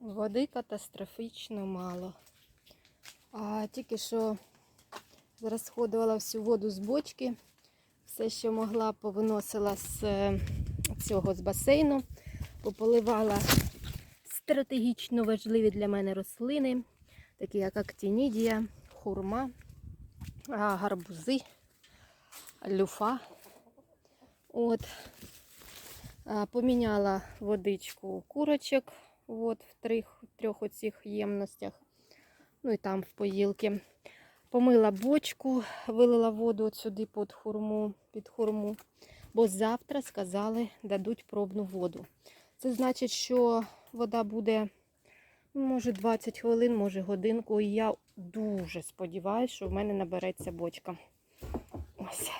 Води катастрофічно мало. А тільки що розходувала всю воду з бочки. Все, що могла, повиносила з е, цього з басейну, пополивала стратегічно важливі для мене рослини, такі як актінідія, хурма, гарбузи, люфа. От. Поміняла водичку курочок от, в трьох, трьох оцих ємностях. Ну і там в поїлки. Помила бочку, вилила воду сюди під хурму, під хурму. Бо завтра сказали, дадуть пробну воду. Це значить, що вода буде, ну, може, 20 хвилин, може годинку. І я дуже сподіваюся, що в мене набереться бочка. Ось.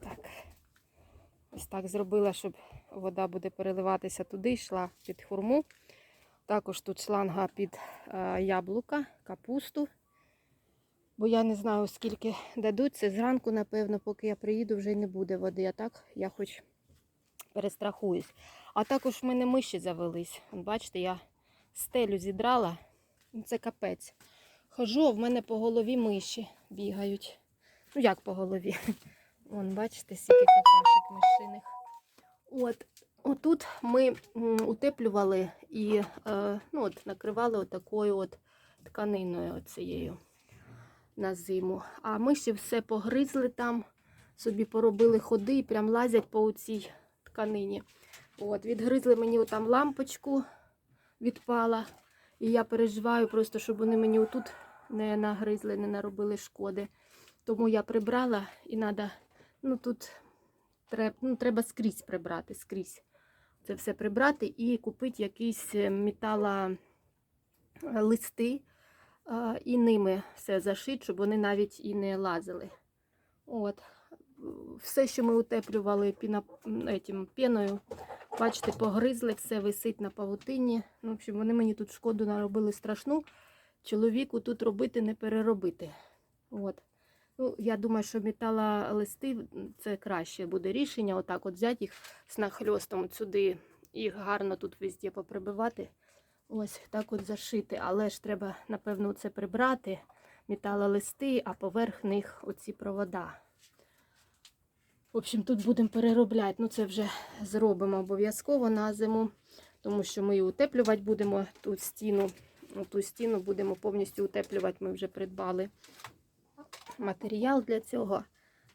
Так. Ось так зробила, щоб вода буде переливатися туди, йшла під хурму. Також тут шланга під е, яблука, капусту. Бо я не знаю, скільки дадуть. Це зранку, напевно, поки я приїду, вже не буде води. А так я хоч перестрахуюсь. А також в мене миші завелись. Бачите, я стелю зідрала. Ну, Це капець. Хожу, а в мене по голові миші бігають. Ну, як по голові? Вон, бачите, скільки какашек мишиних. От, отут ми утеплювали і е, ну, от, накривали отакою от тканиною оцією на зиму. А миші все погризли там, собі поробили ходи і прям лазять по цій тканині. От, відгризли мені там лампочку, відпала. І я переживаю просто, щоб вони мені отут не нагризли, не наробили шкоди. Тому я прибрала і треба, ну тут треба, ну, треба скрізь прибрати, скрізь. Це все прибрати і купити якісь металолисти а, і ними все зашити, щоб вони навіть і не лазили. От. Все, що ми утеплювали піна, етім, піною, бачите, погризли, все висить на павутині. Ну, в общем, вони мені тут шкоду наробили страшну. Чоловіку тут робити не переробити. От. Ну, я думаю, що металолисти це краще буде рішення. Отак от взяти їх з нахльостом сюди, їх гарно тут везде поприбивати. Ось так от зашити. Але ж треба, напевно, це прибрати, металолисти, а поверх них оці провода. В общем, тут будемо переробляти. Ну, це вже зробимо обов'язково на зиму, тому що ми і утеплювати будемо тут стіну. Ну, Ту стіну будемо повністю утеплювати. Ми вже придбали матеріал для цього,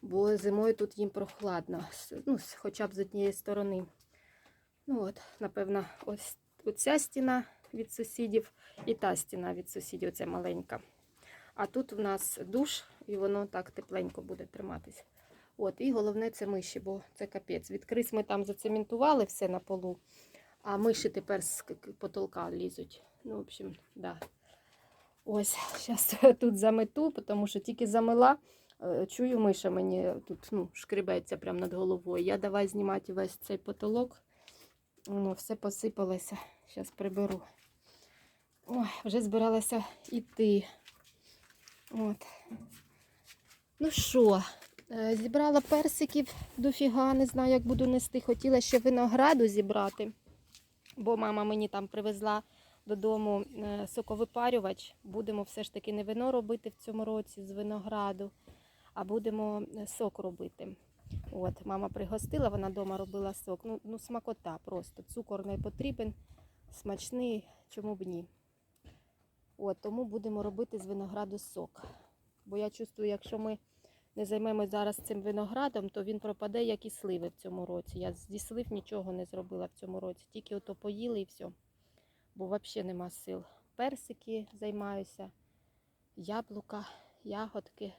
бо зимою тут їм прохладно, ну, хоча б з однієї сторони. Ну от, напевно, ось оця стіна від сусідів і та стіна від сусідів, оця маленька. А тут у нас душ, і воно так тепленько буде триматись. От, і головне це миші, бо це капець. Від крис ми там зацементували все на полу, а миші тепер з потолка лізуть. Ну, в общем, да. Ось, зараз тут замету, тому що тільки замила, е, чую, миша мені тут ну, шкребеться прямо над головою. Я давай знімати весь цей потолок. Воно все посипалося. Зараз приберу. Ой, вже збиралася йти. От. Ну що, е, зібрала персиків дофіга, не знаю, як буду нести. Хотіла ще винограду зібрати, бо мама мені там привезла додому е, соковипарювач. Будемо все ж таки не вино робити в цьому році з винограду, а будемо е, сок робити. От, мама пригостила, вона вдома робила сок. Ну, ну смакота просто. Цукор не потрібен, смачний, чому б ні. От, тому будемо робити з винограду сок. Бо я чувствую, якщо ми не займемось зараз цим виноградом, то він пропаде, як і сливи в цьому році. Я зі слив нічого не зробила в цьому році, тільки ото поїли і все. Бо взагалі нема сил. Персики займаюся, яблука, ягодки.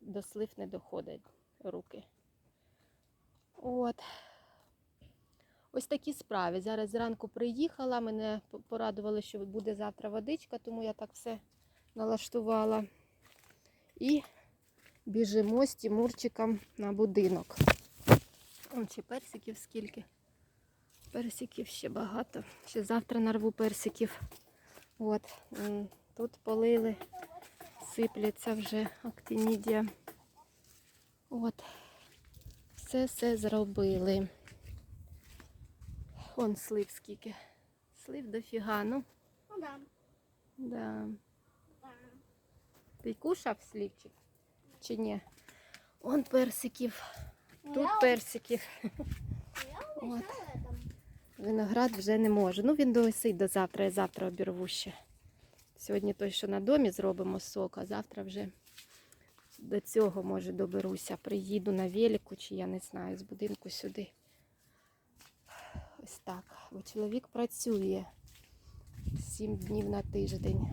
До слив не доходять руки. От. Ось такі справи. Зараз зранку приїхала, мене порадували, що буде завтра водичка, тому я так все налаштувала. І біжимо з Тімурчиком на будинок. Ще персиків скільки. Персиків ще багато. Ще завтра нарву персиків. От. Тут полили, сипляться вже актинідія. От. Все все зробили. Вон слив скільки. Слив дофіга, ну. Ну да. Да. да. Ти кушав слівчик? Чи ні? Он персиків, тут персиків. От. Виноград вже не може. Ну він довисить до завтра, я завтра обірву ще. Сьогодні той, що на домі зробимо сок, а завтра вже до цього, може, доберуся. Приїду на велику, чи я не знаю, з будинку сюди. Ось так. Бо чоловік працює сім днів на тиждень.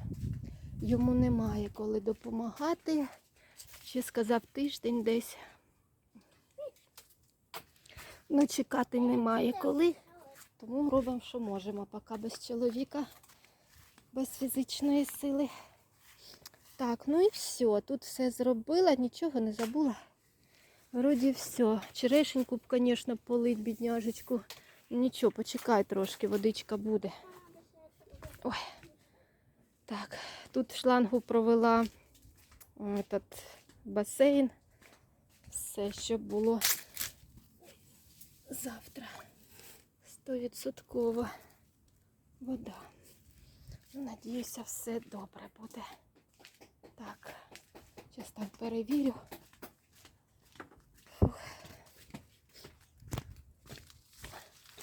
Йому немає коли допомагати. Ще сказав тиждень десь. Ну, чекати немає коли. Тому робимо, що можемо, поки без чоловіка, без фізичної сили. Так, ну і все. Тут все зробила, нічого не забула. Вроді все. Черешеньку б, звісно, полить, бідняжечку. Нічого, почекай трошки, водичка буде. Ой. Так, тут шлангу провела этот басейн. Все, щоб було завтра. Стовідсоткова вода. Ну, надіюся, все добре буде. Так, зараз так перевірю.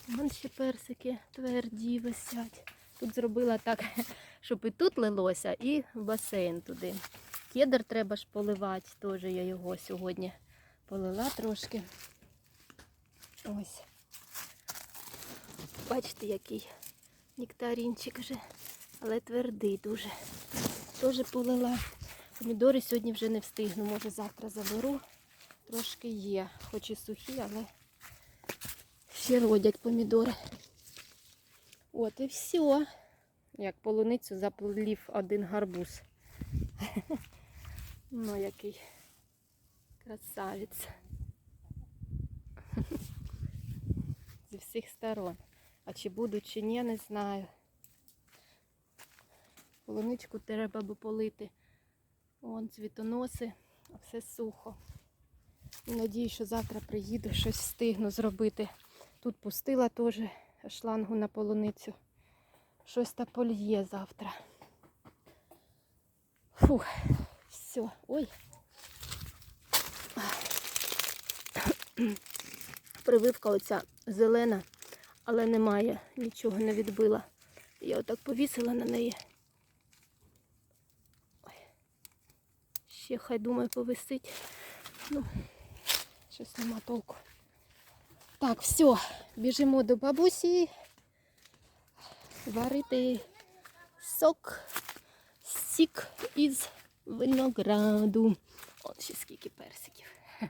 Вон ще персики тверді висять. Тут зробила так, щоб і тут лилося, і басейн туди. Кедр треба ж поливати, теж я його сьогодні полила трошки. Ось. Бачите, який нектарінчик вже, але твердий дуже. Теж полила. Помідори сьогодні вже не встигну, може завтра заберу. Трошки є, хоч і сухі, але ще родять помідори. От і все. Як полуницю заплів один гарбуз. Ну, який красавець. Зі всіх сторон. А чи буду, чи ні, не знаю. Полуничку треба би полити. Вон цвітоноси, а все сухо. І надію, що завтра приїду, щось встигну зробити. Тут пустила теж шлангу на полуницю. Щось та польє завтра. Фух, все. Ой. Прививка оця зелена, але немає, нічого не відбила. Я отак повісила на неї. Ой. Ще хай думаю повисить. Ну, щось нема толку. Так, все, біжимо до бабусі. Варити сок, сік із винограду. От ще скільки персиків.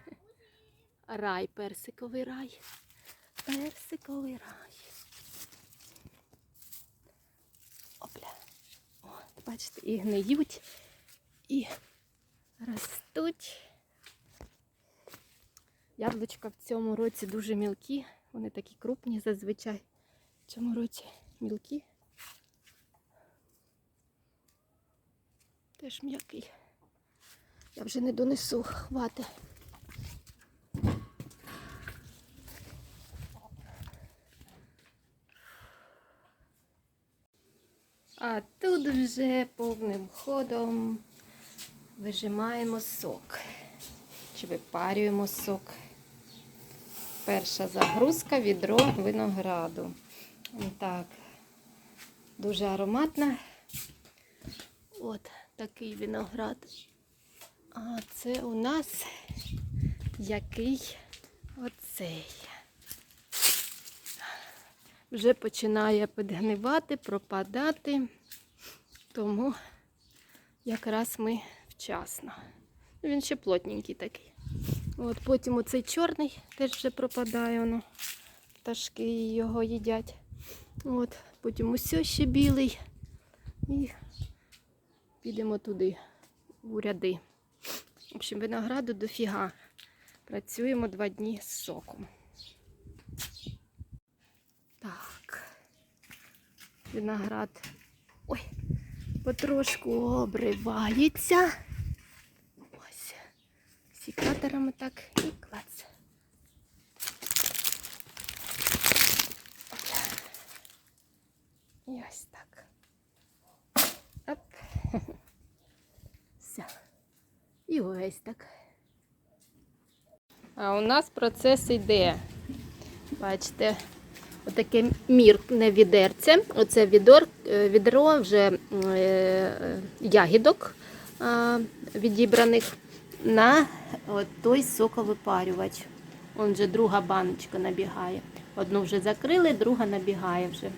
Рай, персиковий рай. Персиковий рай. Бачите, і гниють, і ростуть. Яблучка в цьому році дуже мілкі. Вони такі крупні зазвичай. В цьому році мілкі. Теж м'який. Я вже не донесу хвати. А тут вже повним ходом вижимаємо сок. Чи випарюємо сок. Перша загрузка відро винограду. Так, дуже ароматна. От такий виноград. А це у нас який оцей. Вже починає підгнивати, пропадати, тому якраз ми вчасно. Ну, Він ще плотненький такий. От Потім оцей чорний теж вже пропадає, воно. пташки його їдять. От, Потім усе ще білий. І підемо туди, у ряди. В общем, винограду дофіга. Працюємо два дні з соком. Так. Виноград. Ой, потрошку обривається. Ось. Сікаторами так і клац. І ось так. Оп. Все. І ось так. А у нас процес йде. Бачите, отаке мірне відерце. Оце відор, е, відро вже е, ягідок відібраних на той соковипарювач. Он вже друга баночка набігає. Одну вже закрили, друга набігає вже.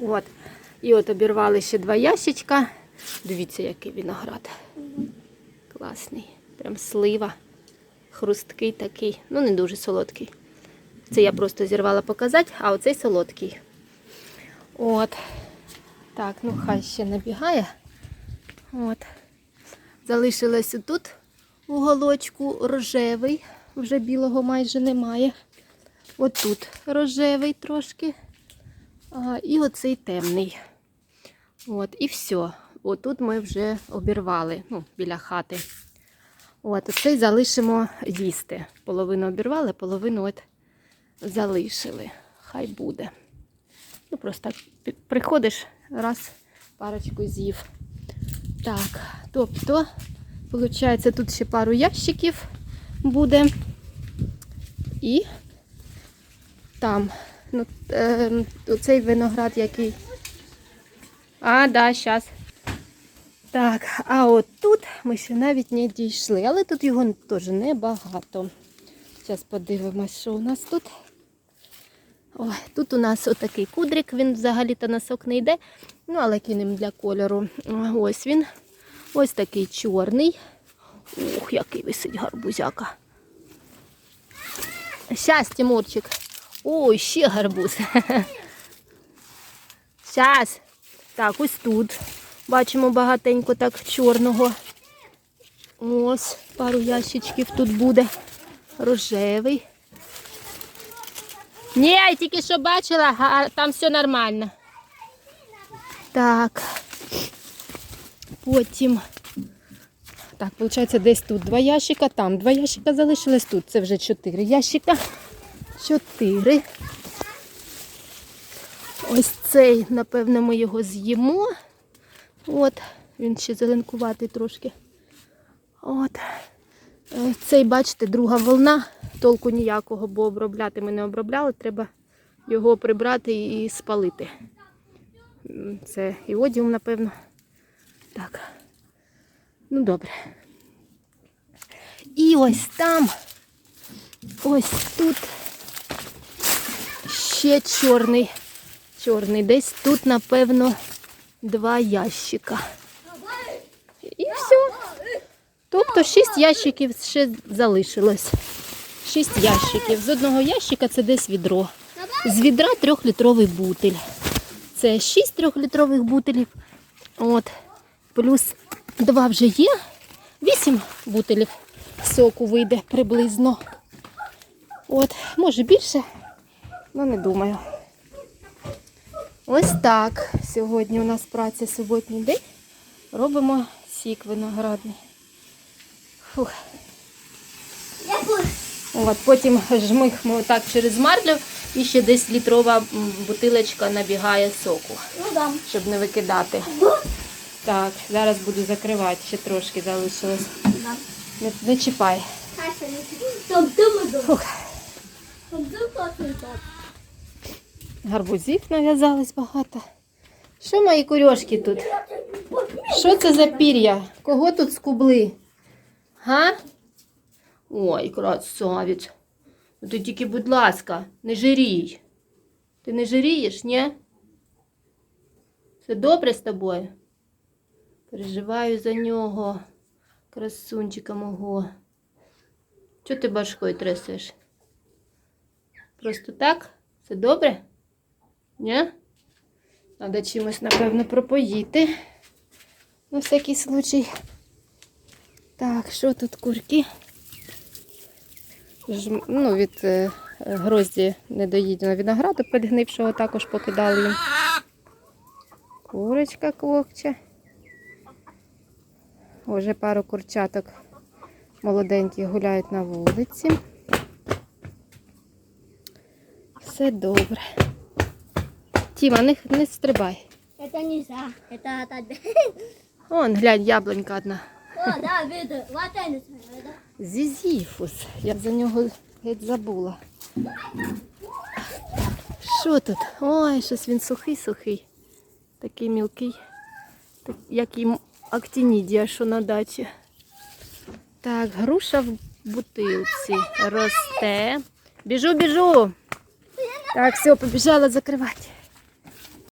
От. І от обірвали ще два ящичка. Дивіться, який виноград. Класний. Прям слива. Хрусткий такий. Ну, не дуже солодкий. Це я просто зірвала показати, а оцей солодкий. От. Так, ну хай ще набігає. От. Залишилось тут уголочку рожевий. Вже білого майже немає. От тут рожевий трошки. А, і оцей темний. От, і все. Отут ми вже обірвали, ну, біля хати. От, оцей залишимо їсти. Половину обірвали, половину от залишили. Хай буде. Ну, просто так приходиш, раз парочку з'їв. Так, тобто, виходить, тут ще пару ящиків буде. І там. Ну, е, оцей виноград який. А, да, зараз. Так, а от тут ми ще навіть не дійшли, але тут його теж небагато. Зараз подивимось, що у нас тут. Ой, тут у нас отакий кудрик, він взагалі-то на сок не йде, ну, але кинемо для кольору. Ось він. Ось такий чорний. Ух, який висить гарбузяка. Щас, Тимурчик. Ой, ще гарбуз. Щас. Так, ось тут. Бачимо багатенько так чорного. Ось, пару ящичків тут буде. Рожевий. Ні, я тільки що бачила, а там все нормально. Так. Потім. Так, виходить, десь тут два ящика, там два ящика залишилось, тут це вже чотири ящика. Чотири. Ось цей, напевно, ми його з'їмо. От, він ще зеленкуватий трошки. От. Е, Цей, бачите, друга волна. Толку ніякого, бо обробляти ми не обробляли. Треба його прибрати і спалити. Це іодіум, напевно. Так. Ну, добре. І ось там, ось тут ще чорний. Чорний. Десь тут, напевно, два ящика. І все. Тобто шість ящиків ще залишилось. Шість ящиків. З одного ящика це десь відро. З відра трьохлітровий бутиль. Це шість трьохлітрових бутилів. От. Плюс два вже є. Вісім бутилів соку вийде приблизно. От, може більше, але не думаю. Ось так. Сьогодні у нас праця суботній день. Робимо сік виноградний. Фух. От, потім жмихмо так через марлю і ще десь літрова бутилочка набігає соку, Ну да. щоб не викидати. Так, зараз буду закривати, ще трошки залишилось. Да. Не, не чіпай. Фух. Гарбузів нав'язалось багато. Що мої курьошки тут? Що це за пір'я? Кого тут скубли? Га? Ой, красавець. Ну ти тільки, будь ласка, не жирій. Ти не жирієш, ні? Все добре з тобою? Переживаю за нього, красунчика мого. Чого ти башкою трясеш? Просто так? Все добре? Ні? Треба чимось, напевно, пропоїти. На всякий случай. Так, що тут курки? Ж, ну, від е, грозді недоїденого винограду підгнившого також покидали їм. Курочка квокче. Уже пару курчаток молоденьких гуляють на вулиці. Все добре. Тіма, не, не стрибай. Это нельзя. Это, это... Вон, глянь, яблунька одна. Зізіфус. Я за нього геть забула. Що тут? Ой, щось він сухий-сухий. Такий мілкий. Так, як і актинідія, що на дачі. Так, груша в бутилці росте. Біжу, біжу. Так, все, побіжала закривати.